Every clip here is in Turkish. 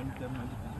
Mesmo que é mais difícil.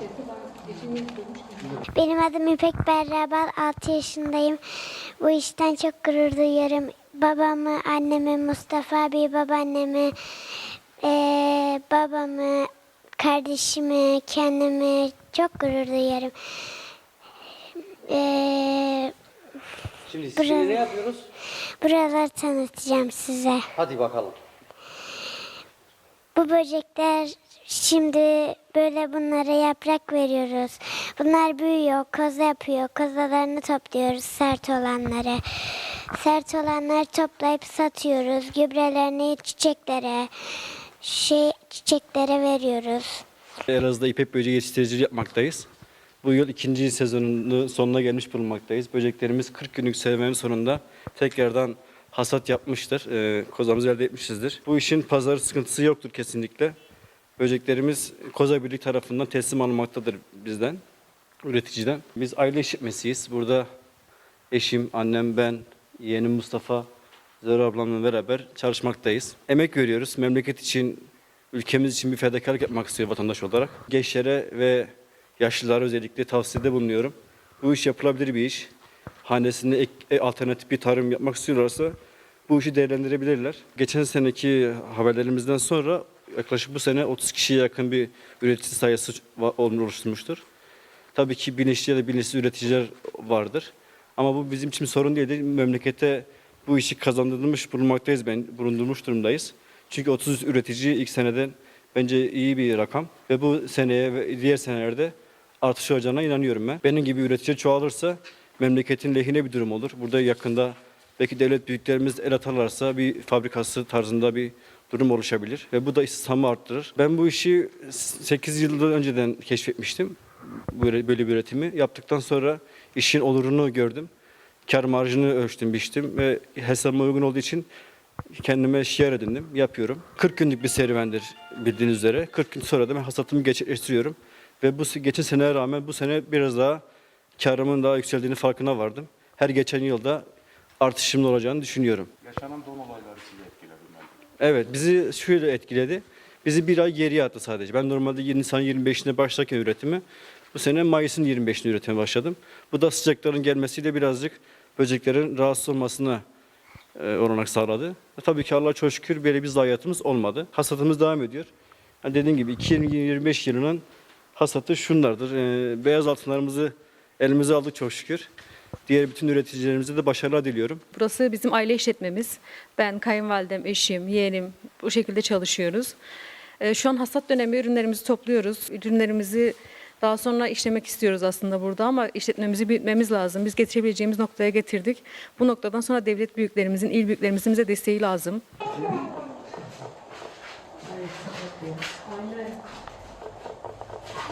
Benim adım İpek Berra Ben 6 yaşındayım. Bu işten çok gurur duyuyorum. Babamı, annemi, Mustafa abi, babaannemi, eee, babamı, kardeşimi, kendimi çok gurur duyuyorum. Eee, Şimdi Bura- şimdi ne yapıyoruz? buraları tanıtacağım size. Hadi bakalım. Bu böcekler şimdi böyle bunlara yaprak veriyoruz. Bunlar büyüyor, koza yapıyor. Kozalarını topluyoruz sert olanları. Sert olanları toplayıp satıyoruz. Gübrelerini çiçeklere, şey çiçeklere veriyoruz. Elazığ'da ipek böceği yetiştiriciliği yapmaktayız. Bu yıl ikinci sezonunun sonuna gelmiş bulunmaktayız. Böceklerimiz 40 günlük serüvenin sonunda tekrardan hasat yapmıştır. Ee, kozamızı elde etmişizdir. Bu işin pazarı sıkıntısı yoktur kesinlikle. Böceklerimiz Koza Birlik tarafından teslim alınmaktadır bizden, üreticiden. Biz aile işletmesiyiz. Burada eşim, annem, ben, yeğenim Mustafa, Zöhre ablamla beraber çalışmaktayız. Emek veriyoruz. Memleket için, ülkemiz için bir fedakarlık yapmak istiyor vatandaş olarak. Gençlere ve yaşlılara özellikle tavsiyede bulunuyorum. Bu iş yapılabilir bir iş. Hanesinde ek, e, alternatif bir tarım yapmak istiyorlarsa bu işi değerlendirebilirler. Geçen seneki haberlerimizden sonra yaklaşık bu sene 30 kişiye yakın bir üretici sayısı oluşturmuştur. Tabii ki bilinçli ya da bilinçsiz üreticiler vardır. Ama bu bizim için sorun değil. Memlekete bu işi kazandırmış bulunmaktayız. Ben bulundurmuş durumdayız. Çünkü 30 üretici ilk seneden bence iyi bir rakam. Ve bu seneye ve diğer senelerde artış olacağına inanıyorum ben. Benim gibi üretici çoğalırsa memleketin lehine bir durum olur. Burada yakında belki devlet büyüklerimiz el atarlarsa bir fabrikası tarzında bir durum oluşabilir ve bu da istihdamı arttırır. Ben bu işi 8 yıl önceden keşfetmiştim. Böyle, böyle bir üretimi. Yaptıktan sonra işin olurunu gördüm. Kar marjını ölçtüm, biçtim ve hesabıma uygun olduğu için kendime şiar edindim, yapıyorum. 40 günlük bir serüvendir bildiğiniz üzere. 40 gün sonra da ben hasatımı gerçekleştiriyorum. Ve bu geçen seneye rağmen bu sene biraz daha karımın daha yükseldiğini farkına vardım. Her geçen yılda artışımın olacağını düşünüyorum. Yaşanan don olayları? Evet bizi şöyle etkiledi. Bizi bir ay geriye attı sadece. Ben normalde Nisan 25'inde başlarken üretimi bu sene Mayıs'ın 25'inde üretime başladım. Bu da sıcakların gelmesiyle birazcık böceklerin rahatsız olmasına e, olanak sağladı. E, tabii ki Allah'a çok şükür böyle bir zayiatımız olmadı. Hasatımız devam ediyor. Yani dediğim gibi 2025 yılının hasatı şunlardır. E, beyaz altınlarımızı elimize aldık çok şükür. Diğer bütün üreticilerimize de başarılar diliyorum. Burası bizim aile işletmemiz. Ben, kayınvalidem, eşim, yeğenim bu şekilde çalışıyoruz. Ee, şu an hasat dönemi ürünlerimizi topluyoruz. Ürünlerimizi daha sonra işlemek istiyoruz aslında burada ama işletmemizi büyütmemiz lazım. Biz getirebileceğimiz noktaya getirdik. Bu noktadan sonra devlet büyüklerimizin, il büyüklerimizin bize desteği lazım.